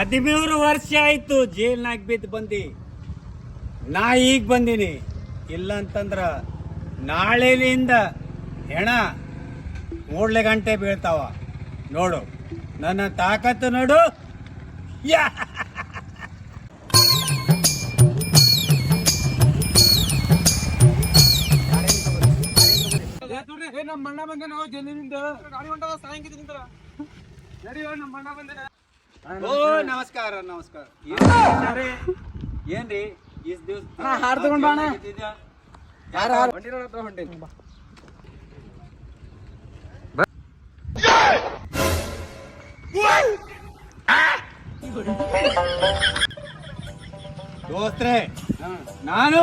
ಹದಿಮೂರು ವರ್ಷ ಆಯ್ತು ಜೈಲ್ನಾಗ ಬಿದ್ದು ಬಂದಿ. ನಾ ಈಗ ಬಂದೀನಿ. ಇಲ್ಲ ಅಂತಂದ್ರ ನಾಳೆಲಿಂದ ಹೆಣ ಮೂಡ್ಲೆ ಗಂಟೆ ಬೀಳ್ತಾವ. ನೋಡು, ನನ್ನ ತಾಕತ್ತು ನೋಡು. ಯಾ! ನಮ್ಮ ಅಣ್ಣ ಬಂದೇನೋ? ಜನರಿಂದ ಗಾಡಿ ಹೊಂಟಾವ ಸಾಯಂಕಿತ ನಡಿಯೋ ನಮ್ಮ ಅಣ್ಣ ಬಂದೇನ. ಓ ನಮಸ್ಕಾರ ನಮಸ್ಕಾರ. ಏನ್ರಿ? ಇಸ್ ದಿವ್ಸ ಹಾರ್ ತಗೊಂಡ್ ದೋಸ್ತ್ರೆ ನಾನು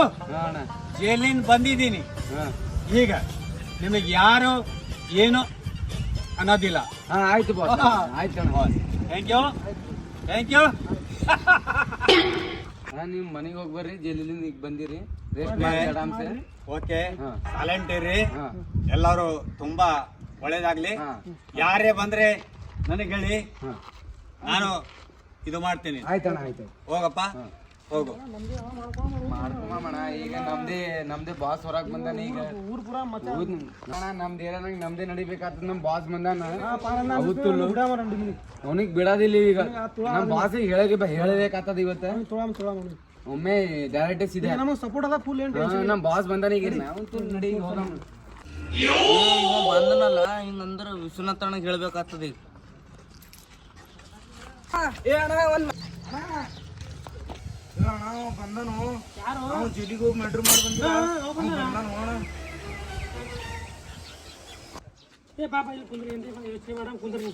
ಜೈಲಿಂದ ಬಂದಿದ್ದೀನಿ. ಈಗ ನಿಮಗೆ ಯಾರು ಏನು ಅನ್ನೋದಿಲ್ಲ. ಆಯ್ತು ಬಾಸ್ ಆಯ್ತು ಅಣ್ಣ. ಥ್ಯಾಂಕ್ ಯು ಥ್ಯಾಂಕ್ ಯು ನಿಮ್ ನೀವು ಮನೆಗೆ ಹೋಗಿ ಬರ್ರಿ ಜೈಲಿಂದ ಈಗ ಬಂದಿರಿ. ರೆಸ್ಟ್ ಮಾಡಿ ಓಕೆ. ಸೈಲೆಂಟ್ ಇರ್ರಿ ಎಲ್ಲರೂ ತುಂಬಾ ಒಳ್ಳೇದಾಗ್ಲಿ. ಯಾರೇ ಬಂದ್ರೆ ನನಗೆ ಹೇಳಿ. ನಾನು ಇದು ಮಾಡ್ತೀನಿ. ಆಯ್ತಣ್ಣ ಆಯ್ತು. ಹೋಗಪ್ಪ. ಹೋಗು. ಮಾಡ್ಕೊಂಬಣ ಈಗ ನಮ್ದೇ ನಮ್ದೇ ಬಾಸ್ ಹೊರಗೆ ಬಂದಾನ ಈಗ. ಹೌದ್ ಅಣ್ಣ ನಮ್ದು ಏನಾಗ ನಮ್ದೇ ನಡಿಬೇಕಾಗ್ತದ ನಮ್ ಬಾಸ್ ಬಂದಾನ. ಅವತ್ತು ಅವನಿಗೆ ಬಿಡೋದಿಲ್ಲ ಈಗ. ನಮ್ ಬಾಸ್ ಹೇಳಗೆ ಹೇಳಬೇಕಾಗ್ತದ ಇವತ್ತ? ಒಮ್ಮೆ ಡೈರೆಕ್ಟ್ ಸೀದಾ ನಮಗೆ ಸಪೋರ್ಟ್ ಅದ ಫುಲ್ ಏನ್ ಬಾಸ್ ಬಂದಾನ ಈಗ. ನಾವು ನಡಿ ಹೋಗೋಣ. ಬಂದನಲ್ಲ ಹಿಂಗಂದ್ರ ವಿಶ್ವನಾಥ್ ಅಣ್ಣಗ್ ಹೇಳ್ಬೇಕಾಗ್ತದ ಈಗ. ಬಂದನು. ಅವ್ನು ಜೈಲಿಗೆ ಹೋಗಿ ಮರ್ಡರ್ ಮಾಡಿ ಬಂದ ಏ ಪಾಪ ಇಲ್ಲಿ ಕುಂದ್ರಿ ಏನ್ರಿ? ಯೋಚನೆ ಮಾಡಮ್ ಕುಂದ್ರಿ.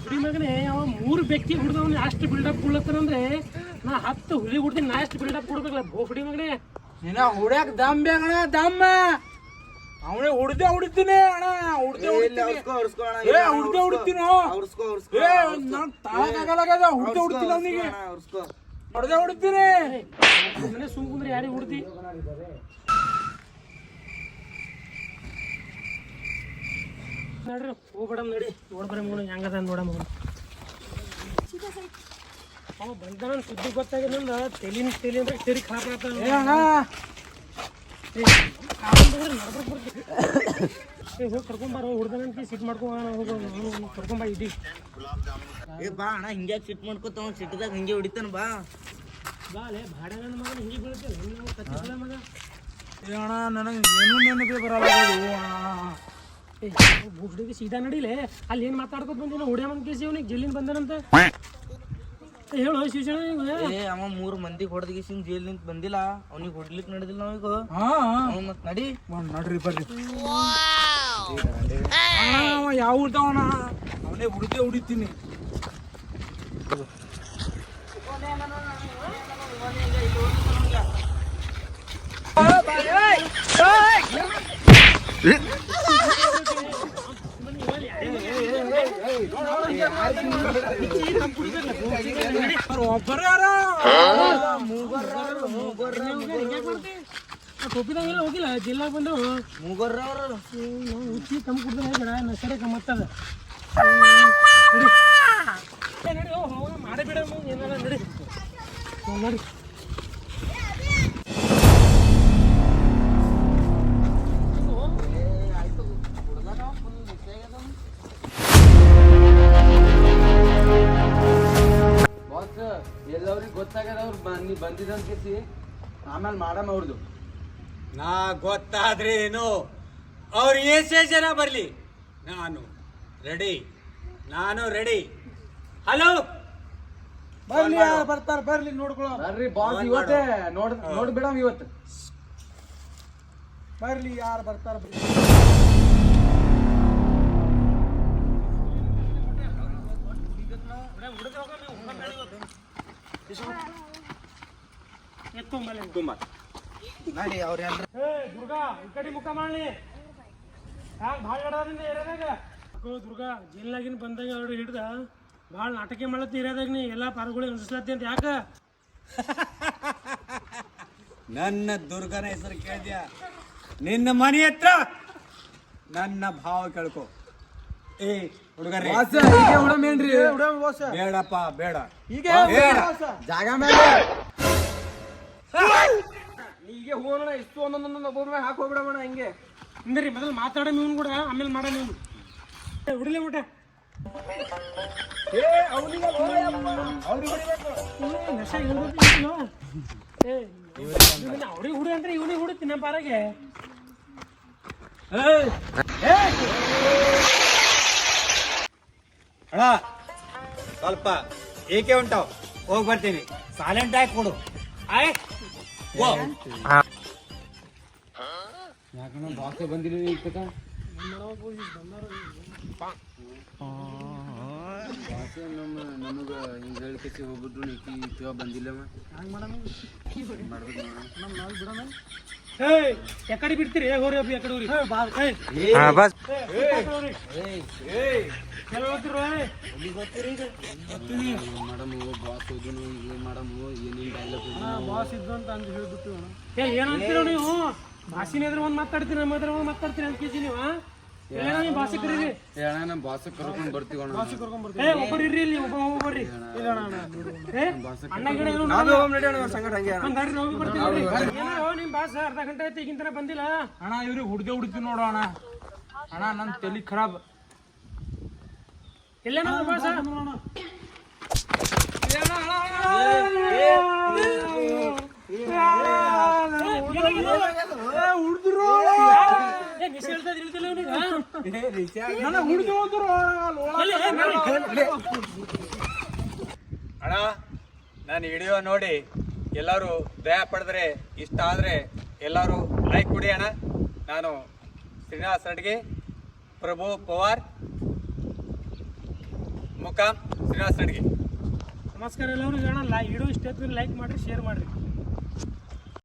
ಹುಡಿ ಮಗನೇ ಅವ ಮೂರು ಬೆಕ್ಕಿ ಹುಡ್ದವ್ನ ಅಷ್ಟು ಬಿಲ್ಡಪ್ ಕೊಡ್ಲತ್ತಾನಂದ್ರೆ ನಾ ಹತ್ತು ಹುಲಿ ಹುಡ್ತೀನಿ ನಾ ಎಷ್ಟು ಬಿಲ್ಡಪ್ ಕೊಡ್ಬೇಕಲ್ಲ ಬೋಫಡಿ ಮಗನೇ. ನಿನ್ನ ಹುಡ್ಯಾಕ ದಮ್ ಬೇಕಣ ದಮ್ಮ. ಹುಡ್ದೆ ಹೊಡಿತೀನಿ ಅಣ್ಣ. ಹುಡ್ದೆ ಹುಡ್ತೀನಿ. ಏ ಹುಡ್ದೆ ಹುಡ್ತೀನಿ? ಏ ನನ್ ತಾಳಕ್ಕಾಗಲ್ಲಾಗದ ಹುಡ್ದೆ ಹುಡ್ತೀನಿ ಅವನಿಗೆ. ಹೊಡ್ದೆ ಹೊಡಿತೀನಿ. ಸುಮ್ಮನೆ ಸುಮ್ ಕುಂದ್ರಿ ಯಾರಿಗೆ ಹುಡ್ತಿ ನಡ್ರಿ ಹೋಗ್ಬೇಡಮ್ ನಡಿ. ನೋಡ್ಬರ ಮಗನ ಹೆಂಗದ ನೋಡಮ್ಮ ಅವ ಬಂದನ ಸುದ್ದಿ ಗೊತ್ತಾಗಿಲ್ಲ ತೆಲಿನ ತೆಲಿ ಅಂದ್ರೆ ತೆರಿ ಖಾಪ ಹೋಗಿ ಕರ್ಕೊಂಬಾರ ಹುಡ್ದನಂತ ಸಿಟ್ ಮಾಡ್ಕೊ ಕರ್ಕೊಂಬ ಇಡಿ ಏ, ಬಾ ಅಣ್ಣ, ಹಿಂಗ್ಯಾಕ್ ಸಿಟ್ ಮಾಡ್ಕೊತ ಅವ್ನು ಸಿಟ್ಟದಾಗ ಹಿಂಗೆ ಹೊಡಿತಾನ, ಬಾ. ಬಾಲೆ ಭಾಡ ನನ್ನ ಮಗನ ಹಿಂಗೆ ಬೀಳುತ್ತೆ ನೀವು ಮಗ ಏ, ಅಣ್ಣ, ನನಗೆ ಏನೂ ನೆನಪೇ ಬರಲ್ಲ ಹುಡುಗಿ ಸೀದಾ ನಡಿಲೆ. ಅಲ್ಲಿ ಏನು ಮಾತಾಡ್ಕೊತ ಬಂದಿಲ್ಲ ಹುಡ್ಯ ಮಂದಿ ಕೇಸಿ ಅವನಿಗೆ. ಜಲ್ಲಿನ ಬಂದನಂತ. ಹೇಳು ಏ ಅವ ಮೂರ್ ಮಂದಿಗೆ ಹೊಡೆದ್ಗಿಸಿಂಗ್ ಜೈಲ್ ನಿಂತ ಬಂದಿಲ್ಲ. ಅವ್ನಿಗೆ ಹೊಡ್ಲಿಕ್ ನಡೆದಿಲ್ಲ ನಾವೀಗ ಹಾ. ಅವ ಮತ್ ನಡಿ. ಒಂದ್ ನಡ್ರಿ ಬರ್ರಿ. ಅವ ಯಾವ ಊಟವನ ಅವನೇ ಹುಡುಗೆ ಹುಡಿತೀನಿ. ಒಬ್ಬರ ಟೋಪಿದಂಗೆಲ್ಲ ಹೋಗಿಲ್ಲ ಜಿಲ್ಲಾಗ ಬಂದು ಮೂಗರ್ರ ಅವ್ರು ಹುಚ್ಚಿ ಕಮ್ಮಿ ಕುಡ್ದ ಬೇಡ ನಸರೆ ಕಮ್ಮತ್ತದ ನಡಿ ಓ ಹೋಗೋಣ ಮಾಡೇ ಬಿಡ ಏನಾರ ನಡಿ ಗೊತ್ತಾಗದ ಅವ್ರು ಬನ್ನಿ ಬಂದಿದಂತ ಕೇಸಿ ಆಮೇಲೆ ಮಾಡಮ್ಮ ಅವ್ರದ್ದು ನಾ ಗೊತ್ತಾದ್ರೆ ಏನು ಅವ್ರು ಎಷ್ಟೇ ಜನ ಬರಲಿ ನಾನು ರೆಡಿ ನಾನು ರೆಡಿ ಹಲೋ ಬರ್ಲಿ ಬರ್ತಾರ ಬರ್ಲಿ ನೋಡ್ಕೊಳ ಬರ್ರಿ ಬಾಸ್ ಇವತ್ತೇ ನೋಡ್ ನೋಡ್ಬಿಡಮ್ ಇವತ್ತು ಬರ್ಲಿ ಯಾರು ಬರ್ತಾರ ನಡಿ ಅವ್ರ ಏ ದುರ್ಗಾ ಈ ಕಡೆ ಮುಖ ಮಾಡ್ಲಿ. ಯಾಕೆ ಭಾಳ ಗಡದಿಂದ ಇರೋದಾಗ ಅಕ್ಕೋ ದುರ್ಗಾ ಜೈಲ್ನಾಗಿನ ಬಂದಾಗ ಅವ್ರು ಹಿಡ್ದ ಭಾಳ ನಾಟಕ ಮಾಡತ್ತಿ ಇರೋದಾಗ ನೀ ಎಲ್ಲ ಪಾರ್ಗಳಿಗೆ ಅನ್ಸ್ಲತ್ತಿ ಅಂತ ಯಾಕ? ನನ್ನ ದುರ್ಗನ ಹೆಸರು ಕೇಳಿದ್ಯಾ? ನಿನ್ನ ಮನೆ ಹತ್ರ ನನ್ನ ಭಾವ ಕೇಳ್ಕೊ. ಏ ಹುಡುಗರೇ ಹುಡಮೇನ್ರಿ ಬೇಡಪ್ಪ ಬೇಡ. ಈಗ ಬೇಡ. ಜಾಗ ಮೇಲೆ. ಈಗ ಹೋಗೋಣ ಇಷ್ಟು ಒಂದೊಂದೊಂದು ಒಬ್ಬೊಬ್ಬರ ಮೇಲೆ ಹಾಕಿ ಹೋಗ್ಬಿಡೋಣ ಹಿಂಗೆ. ಅಂದ್ರಿ ಮೊದಲು ಮಾತಾಡ ನೀವು ಕೂಡ ಆಮೇಲೆ ಮಾಡ ನೀವು ಹುಡಿಲಿ ಊಟ. ನಶ ಅವ್ರಿಗೆ ಹುಡು ಅಂದ್ರೆ ಇವನಿಗೆ ಹುಡುತ್ತೀನಿ ನಮ್ಮ ಪಾರಾಗೆ. ಅಣ್ಣ, ಸ್ವಲ್ಪ ಏಕೆ ಉಂಟಾವ್ ಹೋಗಿ ಬರ್ತೀನಿ. ಸಾಲೆಂಟ್ ಆಗಿ ಕೊಡು. ಆಯ್. ಗೋ. ಯಾಕಣ್ಣ ಬಾಸ್ ಬಂದಿಲ್ಲ ಈಗ ಬಾಸ್ ನಮ್ಮ ನಮಗ ಹಿಂಗ ಹೋಗ್ಬಿಟ್ರು ನೀತಿ ಮಾಡ್ಬೇಕು ನೋಡೋಣ. ಏಯ್ ಎಕಡೆ ಬಿಡ್ತೀರಿ? ಹೋರಿ ಒಬ್ಬ ಎಕಡೆ ಹೋರಿ. ಏಯ್. ಮಾಡಮು ಬಾಸ್ ಹೋದನು ಈಗ ಮಾಡಮು ಏನೇನ್ ಡೈಲಾಗ್ ಬಾಸ್ ಇದ್ದು ಅಂತ ಅಂದ್ ಹೇಳ್ಬಿಟ್ಟು ಏ ಏನ್ ಅಂತೀರೋ ನೀವು? ಭಾಷಿನ ಎದುರು ಒಂದ್ ಮಾತಾಡ್ತೀರಿ ನಮ್ಮ ಎದುರು ಒಂದ್ ಮಾತಾಡ್ತೀರಿ ಅಂತ ಕೇಳ್ತೀನಿ ನೀವು ನಮ್ಮ ಬಾಸ್ ಕರ್ಕೊಂಡ್ ಬರ್ತೀವಣ್ಣ ಏ ಒಬ್ಬರು ಇರ್ರಿ ಇಲ್ಲಿ ಒಬ್ಬ ಒಬ್ಬರ್ರಿ ಏ ಅಣ್ಣ ಗಿಡ ಏನು ಒಂದ್ ಗಾಡಿ ಹೋಗಿ ಬರ್ತೀವಿ ಏನೋ ನಿಮ್ ಬಾಸ್ ಅರ್ಧ ಗಂಟೆ ಆಯ್ತು ಈಗಿನ ಬಂದಿಲ್ಲ ಅಣ್ಣ ಇವ್ರಿಗೆ ಹುಡ್ದೆ ಹುಡ್ತೀವಿ ನೋಡು ಅಣ್ಣ ಅಣ್ಣ ನನ್ನ ತಲೆ ಖರಾಬ್ ಎಲ್ಲ ಬಾಸ ಅಣ್ಣ ನಾನು ವಿಡಿಯೋ ನೋಡಿ ಎಲ್ಲರೂ ದಯ ಪಡೆದ್ರೆ ಇಷ್ಟ ಆದರೆ ಎಲ್ಲರೂ ಲೈಕ್ ಕೊಡಿ ಅಣ್ಣ. ನಾನು ಶ್ರೀನಿವಾಸ್ ಅಡ್ಗೆ ಪ್ರಭು ಪವಾರ್ ಮುಖಾಂ ಶ್ರೀನಿವಾಸ್ ಅಡ್ಗೆ ನಮಸ್ಕಾರ ಎಲ್ಲರೂ. ಹೇಳೋಣ ವಿಡಿಯೋ ಇಷ್ಟ ಲೈಕ್ ಮಾಡಿರಿ ಶೇರ್ ಮಾಡ್ರಿ.